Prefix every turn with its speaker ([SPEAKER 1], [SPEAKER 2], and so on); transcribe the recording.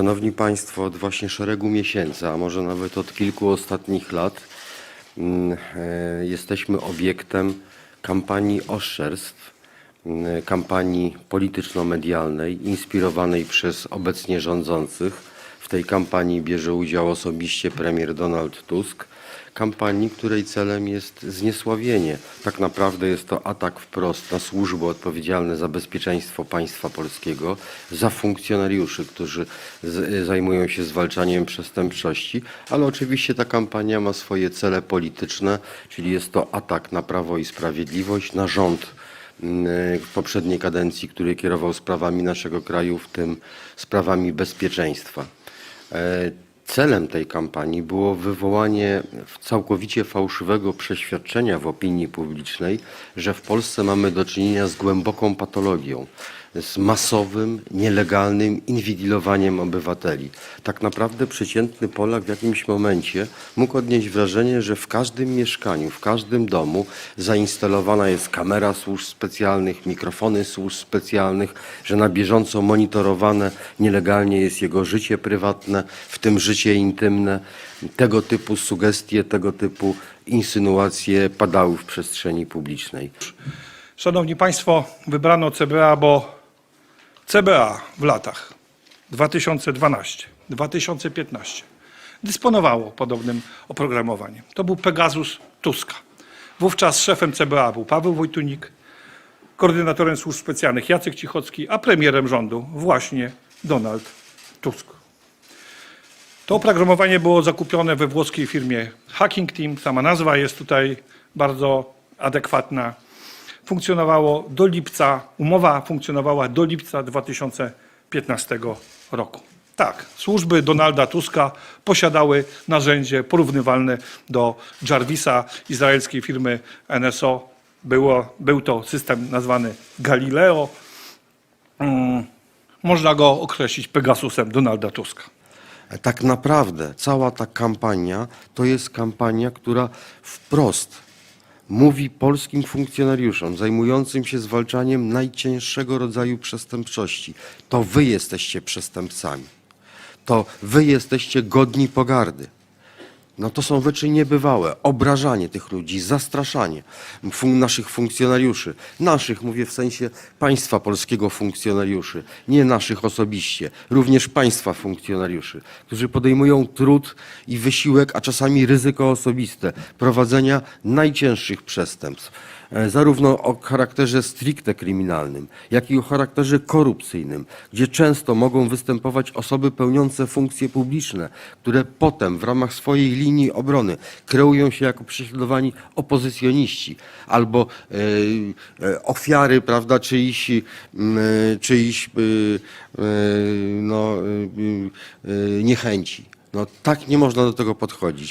[SPEAKER 1] Szanowni Państwo, od właśnie szeregu miesięcy, a może nawet od kilku ostatnich lat, mm, e, jesteśmy obiektem kampanii oszczerstw, mm, kampanii polityczno-medialnej inspirowanej przez obecnie rządzących. Tej kampanii bierze udział osobiście premier Donald Tusk. Kampanii, której celem jest zniesławienie. Tak naprawdę jest to atak wprost na służby odpowiedzialne za bezpieczeństwo państwa polskiego, za funkcjonariuszy, którzy zajmują się zwalczaniem przestępczości, ale oczywiście ta kampania ma swoje cele polityczne, czyli jest to atak na Prawo i Sprawiedliwość, na rząd mm, w poprzedniej kadencji, który kierował sprawami naszego kraju, w tym sprawami bezpieczeństwa. E, Celem tej kampanii było wywołanie całkowicie fałszywego przeświadczenia w opinii publicznej, że w Polsce mamy do czynienia z głęboką patologią, z masowym, nielegalnym inwigilowaniem obywateli. Tak naprawdę przeciętny Polak w jakimś momencie mógł odnieść wrażenie, że w każdym mieszkaniu, w każdym domu zainstalowana jest kamera służb specjalnych, mikrofony służb specjalnych, że na bieżąco monitorowane nielegalnie jest jego życie prywatne, w tym życie intymne. Tego typu sugestie, tego typu insynuacje padały w przestrzeni publicznej.
[SPEAKER 2] Szanowni Państwo, wybrano CBA, bo CBA w latach 2012-2015 dysponowało podobnym oprogramowaniem. To był Pegasus Tuska. Wówczas szefem CBA był Paweł Wojtunik, koordynatorem służb specjalnych Jacek Cichocki, a premierem rządu właśnie Donald Tusk. To oprogramowanie było zakupione we włoskiej firmie Hacking Team. Sama nazwa jest tutaj bardzo adekwatna. Funkcjonowało do lipca, umowa funkcjonowała do lipca 2015 roku. Tak, służby Donalda Tuska posiadały narzędzie porównywalne do Jarvisa izraelskiej firmy NSO. Było, był to system nazwany Galileo. Mm, Można go określić Pegasusem Donalda Tuska.
[SPEAKER 1] Tak naprawdę cała ta kampania to jest kampania, która wprost mówi polskim funkcjonariuszom zajmującym się zwalczaniem najcięższego rodzaju przestępczości: to wy jesteście przestępcami, to wy jesteście godni pogardy. No to są rzeczy niebywałe. Obrażanie tych ludzi, zastraszanie fun- naszych funkcjonariuszy. Naszych, mówię w sensie państwa polskiego funkcjonariuszy, nie naszych osobiście, również państwa funkcjonariuszy, którzy podejmują trud i wysiłek, a czasami ryzyko osobiste prowadzenia najcięższych przestępstw. E, Zarówno o charakterze stricte kryminalnym, jak i o charakterze korupcyjnym, gdzie często mogą występować osoby pełniące funkcje publiczne, które potem w ramach swojej linii obrony kreują się jako prześladowani opozycjoniści albo e, e, ofiary prawda, czyichś, e, czyichś no, niechęci. No, tak nie można do tego podchodzić.